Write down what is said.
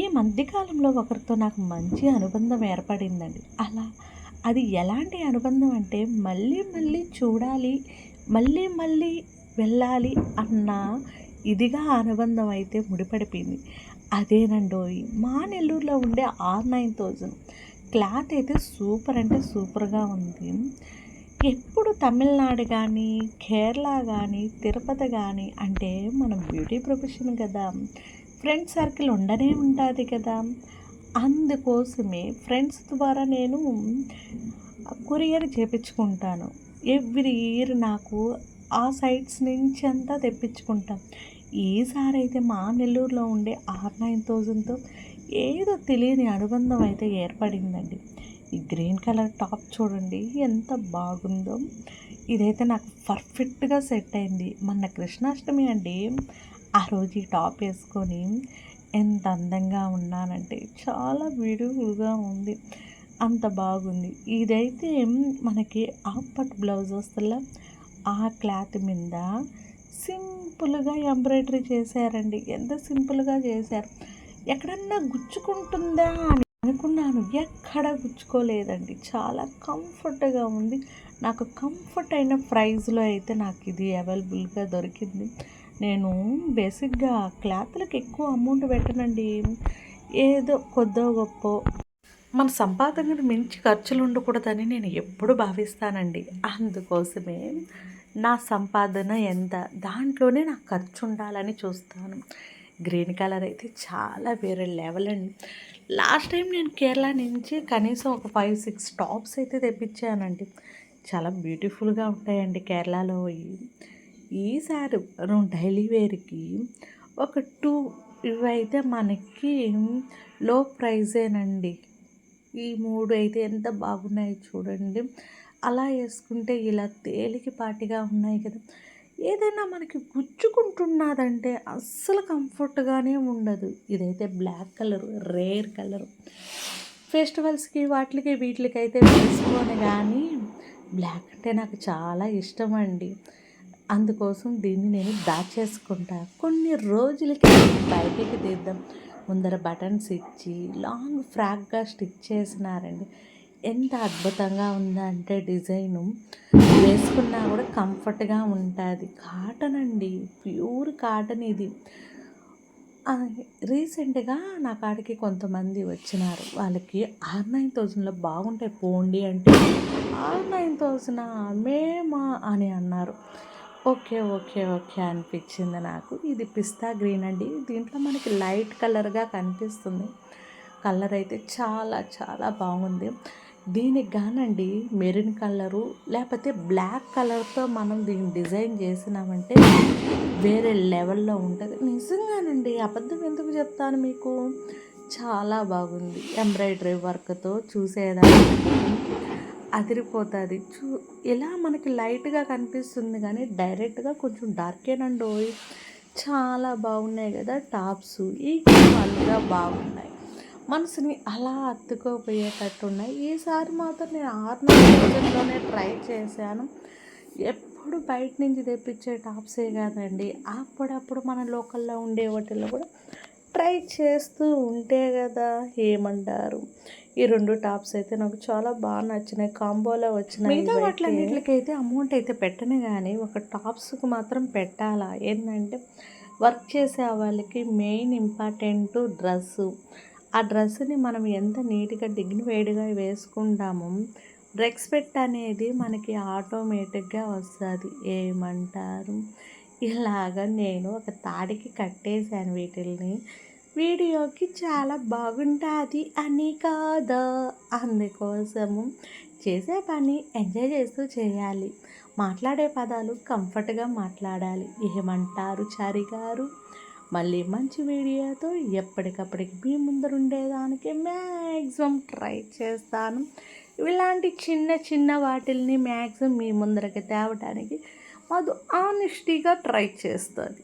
ఈ మధ్యకాలంలో ఒకరితో నాకు మంచి అనుబంధం ఏర్పడిందండి. అలా అది ఎలాంటి అనుబంధం అంటే మళ్ళీ మళ్ళీ చూడాలి మళ్ళీ మళ్ళీ వెళ్ళాలి అన్న ఇదిగా అనుబంధం అయితే ముడిపడిపోయింది. అదేనండోయ్ మా నెల్లూరులో ఉండే ఆర్ నైన్ థౌజండ్ క్లాత్ అయితే సూపర్ అంటే సూపర్గా ఉంది. ఎప్పుడు తమిళనాడు కానీ కేరళ కానీ తిరుపతి కానీ అంటే మనం బ్యూటీ ప్రొఫెషన్ కదా. ఫ్రెండ్ సర్కిల్ ఉండనే ఉంటుంది కదా. అందుకోసమే ఫ్రెండ్స్ ద్వారా నేను కొరియర్ చేపించుకుంటాను. ఎవ్రీ ఇయర్ నాకు ఆ సైట్స్ నుంచి అంతా తెప్పించుకుంటాం ఈసారి అయితే మా నెల్లూరులో ఉండే ఆర్ నైన్ థౌజండ్తో ఏదో తెలియని అనుబంధం అయితే ఏర్పడిందండి. ఈ గ్రీన్ కలర్ టాప్ చూడండి ఎంత బాగుందో. ఇదైతే నాకు పర్ఫెక్ట్గా సెట్ అయింది. మొన్న కృష్ణాష్టమి అండి ఆ రోజు ఈ టాప్ వేసుకొని ఎంత అందంగా ఉన్నానంటే చాలా బ్యూటిఫుల్గా ఉంది. అంత బాగుంది. ఇదైతే మనకి ఆపట్ బ్లౌజ్ వస్తుందా ఆ క్లాత్ మీద సింపుల్గా ఎంబ్రాయిడరీ చేశారండి. ఎంత సింపుల్గా చేశారు. ఎక్కడన్నా గుచ్చుకుంటుందా అని అనుకున్నాను. ఎక్కడ గుచ్చుకోలేదండి. చాలా కంఫర్ట్గా ఉంది. నాకు కంఫర్ట్ అయిన ప్రైస్లో అయితే నాకు ఇది అవైలబుల్గా దొరికింది. నేను బేసిక్గా క్లాత్లకు ఎక్కువ అమౌంట్ పెట్టనండి. ఏదో కొద్దో గొప్ప. మన సంపాదనకు మించి ఖర్చులు ఉండకూడదని నేను ఎప్పుడు భావిస్తానండి. అందుకోసమే నా సంపాదన ఎంత దాంట్లోనే నాకు ఖర్చు ఉండాలని చూస్తాను. గ్రీన్ కలర్ అయితే చాలా వేరే లెవెల్ అండి లాస్ట్ టైం నేను కేరళ నుంచి కనీసం ఒక ఫైవ్ సిక్స్ టాప్స్ అయితే తెప్పించానండి. చాలా బ్యూటిఫుల్గా ఉంటాయండి కేరళలో. ఈసారి డైలీ వేర్కి ఒక టూ ఇవైతే మనకి లో ప్రైజేనండి. ఈ మూడు అయితే ఎంత బాగున్నాయి చూడండి. అలా వేసుకుంటే ఇలా తేలికపాటిగా ఉన్నాయి కదా. ఏదైనా మనకి గుచ్చుకుంటున్నదంటే అస్సలు కంఫర్ట్గానే ఉండదు. ఇదైతే బ్లాక్ కలర్ రేర్ కలర్. ఫెస్టివల్స్కి వాటికి వీటికి అయితే వేసుకొని కానీ బ్లాక్ అంటే నాకు చాలా ఇష్టం అండి అందుకోసం దీన్ని నేను దాచేసుకుంటా. కొన్ని రోజులకి బయటికి తీద్దాం. ముందర బటన్స్ ఇచ్చి లాంగ్ ఫ్రాక్గా స్టిచ్ చేసినారండి. ఎంత అద్భుతంగా ఉందంటే డిజైను. వేసుకున్నా కూడా కంఫర్ట్గా ఉంటుంది. కాటన్ అండి ప్యూర్ కాటన్ ఇది. రీసెంట్గా నా కాడికి కొంతమంది వచ్చినారు. వాళ్ళకి ఆర్ నైన్ థౌజండ్లో బాగుంటాయి పోండి అంటే. R nine thousand? మేమా? అని అన్నారు. ఓకే ఓకే ఓకే అనిపించింది నాకు. ఇది పిస్తా గ్రీన్ అండి. దీంట్లో మనకి లైట్ కలర్గా కనిపిస్తుంది. కలర్ అయితే చాలా చాలా బాగుంది. దీనికి కానండి మెరూన్ కలరు లేకపోతే బ్లాక్ కలర్తో మనం దీన్ని డిజైన్ చేసినామంటే వేరే లెవెల్లో ఉంటుంది. నిజంగానండి అబద్ధం ఎందుకు చెప్తాను మీకు? చాలా బాగుంది ఎంబ్రాయిడరీ వర్క్తో చూసేదానికి. అదిరిపోతుంది. చూ ఇలా మనకి లైట్గా కనిపిస్తుంది కానీ డైరెక్ట్గా కొంచెం డార్కేనండి చాలా బాగున్నాయి కదా టాప్స్. ఈ వాళ్ళుగా బాగున్నాయి. మనసుని అలా అత్తుకోపోయేటట్టు ఉన్నాయి ఈసారి మాత్రం నేను ఆరు ట్రై చేశాను. ఎప్పుడు బయట నుంచి తెప్పించే టాప్సే కాదండి. అప్పుడప్పుడు మన లోకల్లో ఉండే వాటిల్లో కూడా ట్రై చేస్తూ ఉంటే కదా ఏమంటారు? ఈ రెండు టాప్స్ అయితే నాకు చాలా బాగా నచ్చినాయి. కాంబోలో వచ్చినాయి మిగతా వాటిలన్నిటికైతే అమౌంట్ అయితే పెట్టను కానీ ఒక టాప్స్కి మాత్రం పెట్టాలా? ఏంటంటే వర్క్ చేసే వాళ్ళకి మెయిన్ ఇంపార్టెంట్ డ్రెస్సు. ఆ డ్రెస్సుని మనం ఎంత నీట్గా డిగ్నిఫైడ్గా వేసుకుంటామో రెస్పెక్ట్ అనేది మనకి ఆటోమేటిక్గా వస్తుంది. ఏమంటారు? ఇలాగ నేను ఒక తాడికి కట్టేశాను వీటిల్ని. వీడియోకి చాలా బాగుంటుంది అని కాదా. అందుకోసము చేసే పని ఎంజాయ్ చేస్తూ చేయాలి. మాట్లాడే పదాలు కంఫర్ట్గా మాట్లాడాలి. ఏమంటారు చారి గారు మళ్ళీ మంచి వీడియోతో ఎప్పటికప్పటికి మీ ముందర ఉండేదానికి మ్యాక్సిమం ట్రై చేస్తాను. ఇలాంటి చిన్న చిన్న వాటిల్ని మ్యాక్సిమం మీ ముందరకి తేవడానికి మాది ఆనెస్టీగా ట్రై చేస్తుంది.